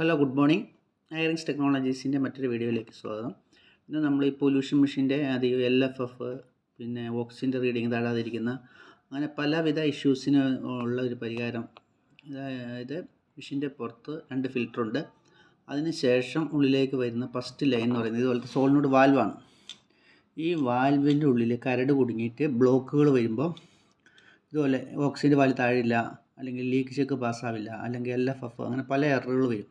Hello good morning Irings ടെക്നോളജീസിന്റെ മറ്റൊരു വീഡിയോയിലേക്ക് സ്വാഗതം. ഇന്ന് നമ്മൾ ഈ പൊല്യൂഷൻ മെഷീന്റെ അത് എൽ എഫ് എഫ് പിന്നെ ഓക്സിജന്റെ റീഡിങ് താഴാതിരിക്കുന്ന അങ്ങനെ പലവിധ ഇഷ്യൂസിന് ഉള്ള ഒരു പരിഹാരം. അതായത് മെഷീന്റെ പുറത്ത് രണ്ട് ഫിൽറ്ററുണ്ട് അതിന് ശേഷം ഉള്ളിലേക്ക് വരുന്ന ഫസ്റ്റ് ലൈൻ എന്ന് പറയുന്നത് ഇതുപോലത്തെ സോളിനോട് വാൽവാണ് ഈ വാൽവിന്റെ ഉള്ളിൽ കരട് കുടുങ്ങിയിട്ട് ബ്ലോക്കുകൾ വരുമ്പോൾ ഇതുപോലെ ഓക്സിജന്റെ വാൽ താഴില്ല അല്ലെങ്കിൽ ലീക്ക് ചെക്ക് പാസ്സാവില്ല അല്ലെങ്കിൽ എൽ എഫ് എഫ് അങ്ങനെ പല എററുകൾ വരും.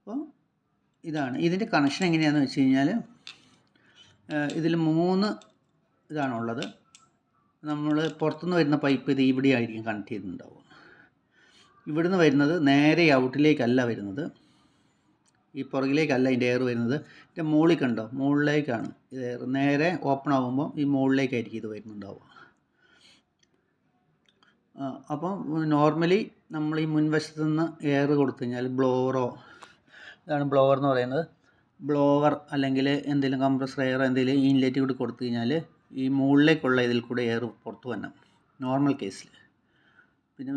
അപ്പോൾ ഇതാണ്. ഇതിന്റെ കണക്ഷൻ എങ്ങനെയാണെന്ന് വെച്ച് കഴിഞ്ഞാൽ ഇതിൽ മൂന്ന് ഇതാണുള്ളത്. നമ്മൾ പുറത്തുനിന്ന് വരുന്ന പൈപ്പ് ഇത് ഇവിടെ ആയിരിക്കും കണക്ട് ചെയ്തിട്ടുണ്ടാവും ഇവിടുന്ന് വരുന്നത് നേരെ ഔട്ടിലേക്കല്ല വരുന്നത്. ഈ പുറകിലേക്കല്ല ഇതിന്റെ എയർ വരുന്നത്. ഇതിന്റെ മുകളിൽ കണ്ടോ? മുകളിലേക്കാണ്. ഇത് എയർ നേരെ ഓപ്പൺ ആകുമ്പോൾ ഈ മുകളിലേക്കായിരിക്കും ഇത് വരുന്നുണ്ടാവുക. അപ്പം നോർമലി നമ്മൾ ഈ മുൻവശത്ത് നിന്ന് എയർ കൊടുത്തു കഴിഞ്ഞാൽ ബ്ലോവറോ ഇതാണ് ബ്ലോവർ എന്ന് പറയുന്നത്. ബ്ലോവർ അല്ലെങ്കിൽ എന്തെങ്കിലും കംപ്രസർ എയർ എന്തെങ്കിലും ഇൻലെറ്റ് കൂടി കൊടുത്തു കഴിഞ്ഞാൽ ഈ മുകളിലേക്കുള്ള ഇതിൽ കൂടെ എയർ പുറത്ത് വരണം. നോർമൽ കേസിൽ പിന്നെ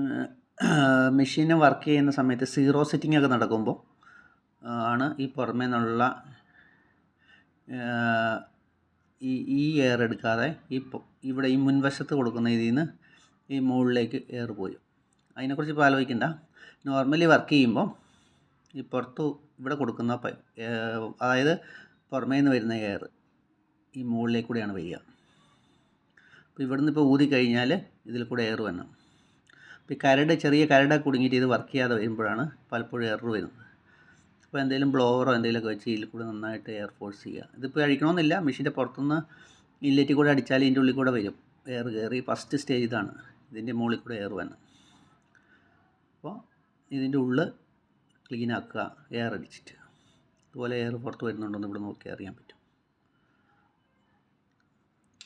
മെഷീൻ വർക്ക് ചെയ്യുന്ന സമയത്ത് സീറോ സെറ്റിംഗ് ഒക്കെ നടക്കുമ്പോൾ ആണ് ഈ പുറമേ നിന്നുള്ള ഈ ഈ എയർ എടുക്കാതെ ഈ ഇവിടെ ഈ മുൻവശത്ത് കൊടുക്കുന്ന ഇതിൽ നിന്ന് ഈ മുകളിലേക്ക് എയർ പോയി. അതിനെക്കുറിച്ച് ഇപ്പോൾ ആലോചിക്കണ്ട. നോർമലി വർക്ക് ചെയ്യുമ്പോൾ ഈ പുറത്ത് ഇവിടെ കൊടുക്കുന്ന അതായത് പുറമേ നിന്ന് വരുന്ന എയർ ഈ മുകളിലേക്ക് കൂടെയാണ് വരിക. അപ്പോൾ ഇവിടുന്ന് ഇപ്പോൾ ഊതി കഴിഞ്ഞാൽ ഇതിൽ കൂടെ എയർ വരണം. അപ്പോൾ ഈ കരട് ചെറിയ കരട് കുടുങ്ങിയിട്ട് ഇത് വർക്ക് ചെയ്യാതെ വരുമ്പോഴാണ് പലപ്പോഴും എയർ വരുന്നത്. അപ്പോൾ എന്തെങ്കിലും ബ്ലോവറോ എന്തെങ്കിലുമൊക്കെ വെച്ച് ഇതിൽ കൂടെ നന്നായിട്ട് എയർ ഫോഴ്സ് ചെയ്യുക. ഇതിപ്പോൾ കഴിക്കണമെന്നില്ല മെഷീന്റെ പുറത്തുനിന്ന് ഇല്ലറ്റിൽ കൂടെ അടിച്ചാൽ ഇതിന്റെ ഉള്ളിൽ കൂടെ വരും. എയർ കയറി ഫസ്റ്റ് സ്റ്റേജ് ഇതാണ്. ഇതിന്റെ മുകളിൽ കൂടെ എയർ വരണം. അപ്പോൾ ഇതിന്റെ ഉള്ളിൽ ക്ലീൻ ആക്കുക എയർ അടിച്ചിട്ട്. അതുപോലെ എയർ പുറത്ത് വരുന്നുണ്ടോയെന്ന് ഇവിടെ നോക്കി അറിയാൻ പറ്റും.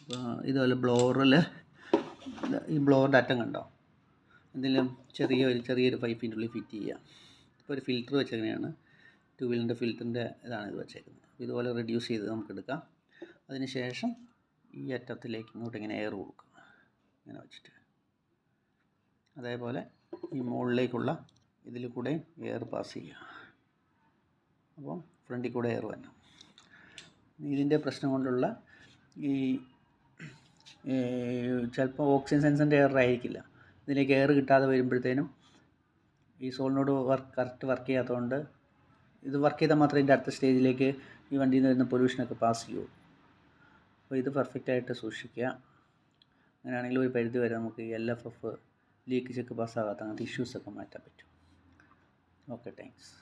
അപ്പോൾ ഇതുപോലെ ബ്ലോറിൽ ഈ ബ്ലോറിന്റെ അറ്റം കണ്ടോ? എന്തെങ്കിലും ചെറിയ ഒരു ചെറിയൊരു പൈപ്പിന്റെ ഉള്ളിൽ ഫിറ്റ് ചെയ്യുക. ഇപ്പോൾ ഒരു ഫിൽറ്റർ വെച്ചെങ്ങനെയാണ് ടു വീലറിന്റെ ഫിൽറ്ററിന്റെ ഇതാണ് ഇത് വെച്ചേക്കുന്നത്. ഇതുപോലെ റെഡ്യൂസ് ചെയ്ത് നമുക്ക് എടുക്കാം. അതിന് ശേഷം ഈ അറ്റത്തിലേക്ക് ഇങ്ങോട്ട് ഇങ്ങനെ എയർ കൊടുക്കുക. ഇങ്ങനെ വെച്ചിട്ട്. അതേപോലെ ഈ മുകളിലേക്കുള്ള ഇതിൽ കൂടെ എയർ പാസ് ചെയ്യുക. അപ്പോൾ ഫ്രണ്ടിൽ കൂടെ എയർ വരണം. ഇതിന്റെ പ്രശ്നം കൊണ്ടുള്ള ഈ ചിലപ്പോൾ ഓക്സിജൻ സെൻസറിന്റെ എയർ ആയിരിക്കില്ല. ഇതിലേക്ക് എയർ കിട്ടാതെ വരുമ്പോഴത്തേനും ഈ സോളിനോട് വർക്ക് കറക്റ്റ് വർക്ക് ചെയ്യാത്തതുകൊണ്ട് ഇത് വർക്ക് ചെയ്താൽ മാത്രമേ ഇതിന്റെ അടുത്ത സ്റ്റേജിലേക്ക് ഈ വണ്ടിയിൽ നിന്ന് വരുന്ന പൊല്യൂഷനൊക്കെ പാസ് ചെയ്യുള്ളൂ അപ്പോൾ ഇത് പെർഫെക്റ്റായിട്ട് സൂക്ഷിക്കുക. അങ്ങനെയാണെങ്കിൽ ഒരു പരിധി വരെ നമുക്ക് L F F leak check പാസ്സാകാത്ത അങ്ങനത്തെ ഇഷ്യൂസൊക്കെ മാറ്റാൻ പറ്റും. Okay, thanks.